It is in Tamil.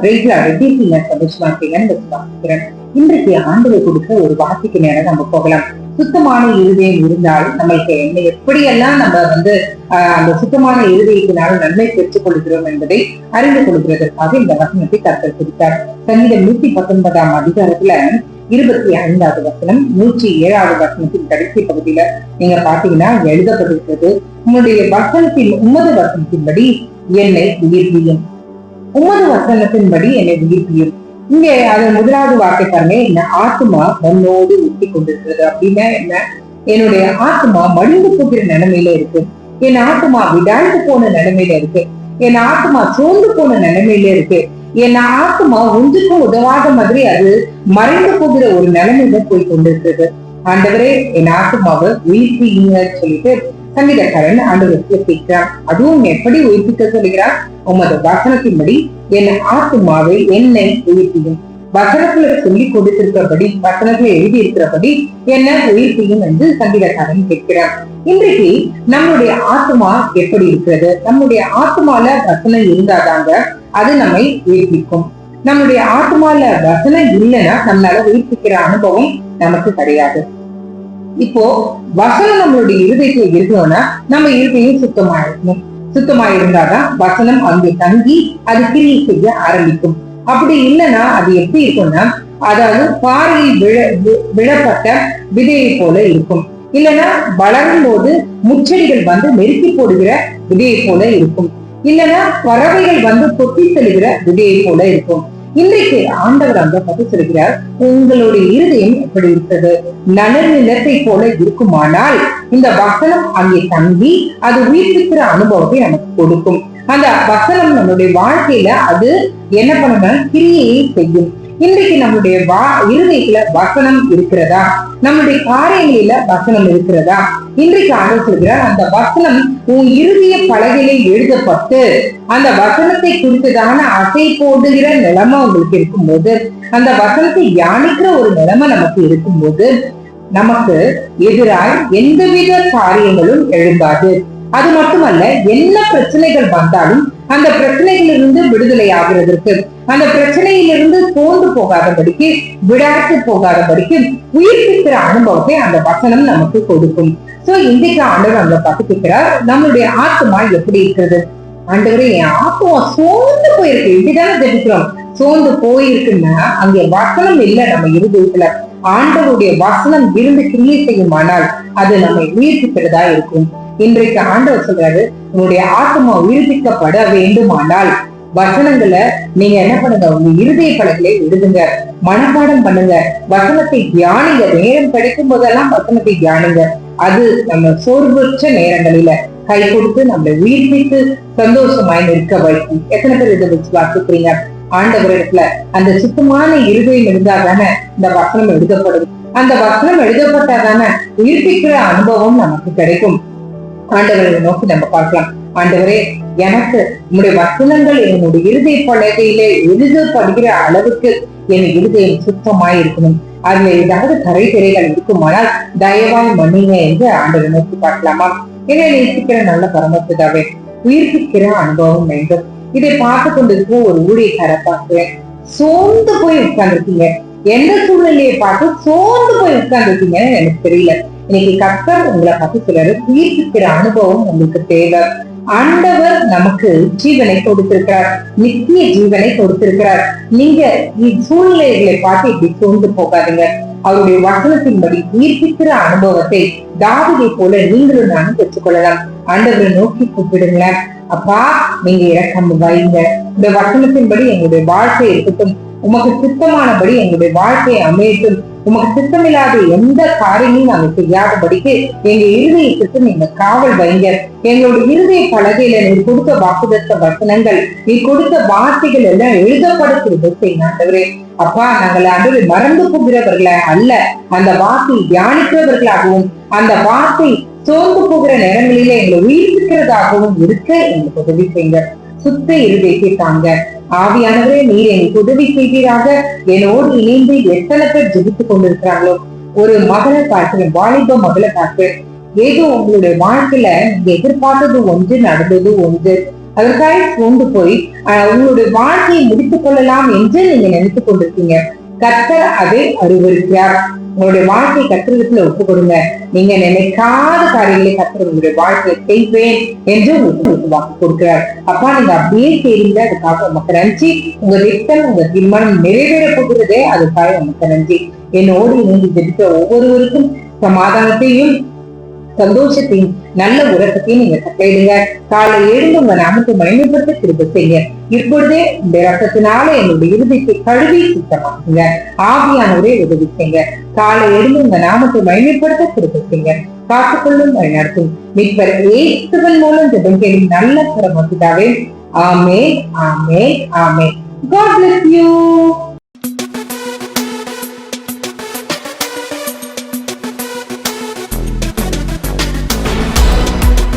எப்படி இருக்கீங்க சந்தோஷமா இருக்கீங்கன்னு வாசிக்கிறேன் இன்றைக்கு ஆண்டவர் கொடுக்க ஒரு வாசிக்கு நேரம் நம்ம போகலாம். சுத்தமான இருதயம் இருந்தால் நம்மளுக்கு என்ன எப்படியெல்லாம் நம்ம வந்து அந்த சுத்தமான இருதயத்தினால் நன்மை பெற்றுக் கொள்கிறோம் என்பதை அறிந்து கொள்கிறதற்காக இந்த வசனத்தை கருத்தில் கொடுத்தார். சங்கீதம் நூத்தி பத்தொன்பதாம் அதிகாரத்துல இருபத்தி ஐந்தாவது வசனம் நூற்றி ஏழாவது வசனத்தின் கடைசி பகுதியில நீங்க பாத்தீங்கன்னா எழுதப்பட்டிருக்கிறது. உன்னுடைய வசனத்தின் உமது வசனத்தின்படி என்னை உயிர்வியும். உமது வசனத்தின்படி என்னை உயிர்ப்பியும். இங்கே அது முதலாவது வார்த்தை பாருங்க என்ன ஆத்மா மண்ணோடு ஒட்டி கொண்டிருக்கிறது அப்படின்னா என்ன? என்னுடைய ஆத்மா மடிந்து போகிற நிலைமையில இருக்கு. என் ஆத்மா விடாழ்ந்து போன நிலைமையில இருக்கு. என் ஆத்மா சோர்ந்து போன நிலைமையில இருக்கு. என் ஆத்மா ஒன்றுக்கும் உதவாத மாதிரி அது மறைந்து போகிற ஒரு நிலைமையில போய் கொண்டிருக்கிறது ஆண்டவரே என் ஆத்மாவை உயிர்ப்பிங்கன்னு சொல்லிட்டு சங்கீதக்காரன் ஆண்டவருக்கு கேட்கிறார் அதுவும் எப்படி உயிர்ப்பிக்க சொல்கிறார் உமது வசனத்தின்படி என் ஆத்துமாவை என்னை உயிர்ப்பியும். வசனத்துல சொல்லி கொடுத்திருக்கிறபடி வசனத்துல எழுதி இருக்கிறபடி என்ன உயிர்ப்பியும் என்று சங்கீதக்காரன் கேட்கிறார் இன்றைக்கு நம்முடைய ஆத்மா எப்படி இருக்கிறது? நம்முடைய ஆத்மால வசனம் இருந்தாதாங்க அது நம்மை உயிர்ப்பிக்கும். நம்முடைய ஆத்மால வசனம் இல்லைன்னா நம்மளால உயிர்ப்பிக்கிற அனுபவம் நமக்கு கிடையாது. இப்போ வசனம் நம்மளுடைய இருதயத்துல இருக்கணும்னா நம்ம இருதயம் சுத்தமா இருக்கணும் சுத்தமா இருந்தாதான் வசனம் அங்கே தங்கி அது கிரியை செய்ய ஆரம்பிக்கும். அப்படி இல்லைன்னா அது எப்படி இருக்கும்னா அதாவது பாறையில் விழ வி- விழப்பட்ட விதையை போல இருக்கும். இல்லைன்னா வளரும் போது முச்செடிகள் வந்து நெருக்கி போடுகிற விதையை போல இருக்கும். இல்லைன்னா பறவைகள் வந்து தொட்டி செல்கிற விதையை போல இருக்கும். இன்றைக்கு ஆண்டவர் அங்க பத்தி சொல்கிறார் உங்களுடைய இருதயம் எப்படி இருக்கிறது நலன் நிலத்தை போல இருக்குமானால் இந்த வசனம் அங்கே தங்கி அது உயிர்ப்பிக்கிற அனுபவத்தை நமக்கு கொடுக்கும். அந்த வசனம் நம்மளுடைய வாழ்க்கையில அது என்ன பண்ணணும்னா கிரியையை செய்யும். இன்றைக்கு நம்மளுடைய வா இருதயத்துல வசனம் இருக்கிறதா? நம்முடைய காரியங்களில வசனம் இருக்கிறதா? இன்றைக்கு ஆண்டவர் சொல்கிறார் அந்த வசனம் உன் இறுதிய பலகையில எழுதப்பட்டு அந்த வசனத்தை குறித்ததான அசை போடுகிற நிலைமை உங்களுக்கு இருக்கும்போது அந்த வசனத்தை தியானிக்கிற ஒரு நிலைமை நமக்கு இருக்கும்போது நமக்கு எதிராய் எந்தவித காரியங்களும் எழும்பாது. அது மட்டுமல்ல என்ன பிரச்சனைகள் வந்தாலும் அந்த பிரச்சனைகளிலிருந்து விடுதலை ஆகிறதற்கு அந்த பிரச்சனையிலிருந்து தோண்டு போகாதபடிக்கு விடாத்து போகாதபடிக்கு உயிர்ப்பிக்கிற அனுபவத்தை அந்த வசனம் நமக்கு கொடுக்கும். சோ இன்றைக்கு ஆண்டவர் அங்க பார்த்துக்கிறார் நம்மளுடைய ஆத்மா எப்படி இருக்கிறது? ஆண்டவரே என் ஆத்மா சோர்ந்து போயிருக்கு இப்படிதானே தெரிவிக்கிறோம் சோர்ந்து போயிருக்குன்னா அங்கே வசனம் இல்லை நம்ம இருதயத்துல. ஆண்டவருடைய வசனம் இருந்து கிரியை செய்யுமானால் அது நம்மை உயிர்ப்பிக்கிறதா இருக்கும். இன்றைக்கு ஆண்டவர் சொல்றாரு உங்களுடைய ஆத்மா உயிர்ப்பிக்கப்பட வேண்டுமானால். வசனங்களை நீங்க என்ன பண்ணுங்க உங்க இருதய பலகளை எழுதுங்க. மனப்பாடம் பண்ணுங்க. வசனத்தை தியானிங்க. நேரம் கிடைக்கும் போதெல்லாம் வசனத்தை தியானிங்க. அது நம்ம சோர்வற்ற நேரங்களில கை கொடுத்து நம்மளை உயிர்ப்பித்து சந்தோஷமாய் நிற்க வைக்கும். எத்தனை பேர் இதை வச்சு வாசிக்கிறீங்க? ஆண்டவரிடத்துல அந்த சுத்தமான இருதயம் இருந்தா தானே இந்த வசனம் எழுதப்படும். அந்த வசனம் எழுதப்பட்டா தானே உயிர்ப்பிக்கிற அனுபவம் நமக்கு கிடைக்கும். ஆண்டவரை நோக்கி நம்ம பார்க்கலாம். ஆண்டவரே எனக்கு உங்களுடைய வசனங்கள் என்னுடைய இருதய பலகையிலே எழுதப்படுகிற அளவுக்கு என் இருதயம் சுத்தமாய் இருக்கணும் அதுல ஏதாவது கரை திரைகள் இருக்குமானால் தயவாய் மன்னிங்க என்று ஆண்டவரை நோக்கி பார்க்கலாமா? என்னை நேசிக்கிற நல்ல பரமத்துதாவே உயிர்ப்பிக்கிற அனுபவம் வேண்டும். இதை பார்த்து கொண்டிருக்கிற ஒரு ஊழியக்கார பார்க்கிறேன். சோர்ந்து போய் உட்கார்ந்துருக்கீங்க. எந்த சூழ்நிலையை பார்த்து சோர்ந்து போய் உட்கார்ந்துருக்கீங்கன்னு எனக்கு தெரியல. இன்னைக்கு கத்தர் உங்களை பார்த்து சிலர் உயிர்ப்பிக்கிற அனுபவம் உங்களுக்கு தேவை. ஆண்டவர் நமக்கு ஜீவனை கொடுத்திருக்கிறார். நித்திய ஜீவனை கொடுத்திருக்கிறார். நீங்க சூழ்நிலைகளை பார்த்து இப்படி சூழ்ந்து போகாதீங்க. அவருடைய வசனத்தின்படி உயிர்ப்பிக்கிற அனுபவத்தை தாவிதை போல நீங்களும் நானும் பெற்றுக்கொள்ளலாம். ஆண்டவரை நோக்கி கூப்பிடுங்களேன். அப்பா நீங்க இறக்கம் வைங்க இந்த வசனத்தின்படி எங்களுடைய வாழ்க்கை இருக்கட்டும். உமக்கு சித்தமானபடி எங்களுடைய வாழ்க்கையை அமையட்டும் உமக்கு சித்தமில்லாத எந்த காரியமும் நாங்க செய்யாதபடிக்கு எங்க இருதயத்துக்கு நீங்க காவல் வைங்க. எங்களுடைய இருதய பலகையில நீ கொடுத்த வாக்குதத்த வசனங்கள் நீ கொடுத்த வார்த்தைகள் எல்லாம் எழுதப்படுத்துறது செய்யாண்டவரே அப்பா நாங்கள் ஆண்டவரை மறந்து போகிறவர்கள அல்ல அந்த வார்த்தை தியானிக்கிறவர்களாகவும் அந்த வார்த்தை சோர்ந்து போகிற நேரங்களிலே எங்களை உயிர்ப்பிக்கிறதாகவும் இருக்க எங்களுக்கு உதவி செய்யுங்க. சுத்த இருதயத்தை தாங்க. ஆவியானவரே நீர் எனக்கு உதவி செய்வீராக. என்னோடு இணைந்து எத்தனை பேர் ஜெபித்துக் கொண்டிருக்கிறாங்களோ ஒரு மகளை பார்க்கிறேன் வாலிப மகளை பார்க்கிறேன் ஏதோ உங்களுடைய வாழ்க்கையில நீங்க எதிர்பார்த்தது ஒன்று நடந்தது ஒன்று. அதற்காக கொண்டு போய் ஆஹ், உங்களுடைய வாழ்க்கையை முடித்துக் கொள்ளலாம் என்று நீங்க நினைத்துக் கொண்டிருக்கீங்க. கத்தர் அதை அறிவுறுக்கிறார் உங்களுடைய வாழ்க்கை கத்திரத்துல ஒப்பு கொடுங்க நீங்க நினைக்காத காரியங்களை கத்திர உங்களுடைய வாழ்க்கையை செய்வேன் என்று உங்களுக்கு வாக்கு கொடுக்கிறார். அப்பா நீங்க அப்படியே செய்றீங்க. அதுக்காக உமக்கு நன்றி. உங்க திட்டம் உங்க தீர்மானம் நிறைவேற போகிறதே அதுக்காக உமக்கு நன்றி. என்னோடு இணைந்து ஜெபித்த ஒவ்வொருவருக்கும் சமாதானத்தையும் சந்தோஷத்தையும் நல்ல உறக்கத்தையும் நீங்க கட்டளையிடுங்க காலை எழுந்து உங்க நாமத்தை மயமைப்படுத்த திரும்ப செய்ய இப்பொழுதே இந்த ரத்தத்தினால என்னுடைய இறுதிக்கு கழுவி சுத்தமாக்குங்க. ஆவியானவரே உதவி செய்யுங்க. காலை எழுந்து உங்க நாமத்தை மயமைப்படுத்த திரும்ப செய்யுங்க. காத்துக்கொள்ளும் வழிநடத்தும். மீட்பர் மூலம் ஜெபம் கேள்வி நல்ல பரமபிதாவே ஆமே ஆமே ஆமே God bless you.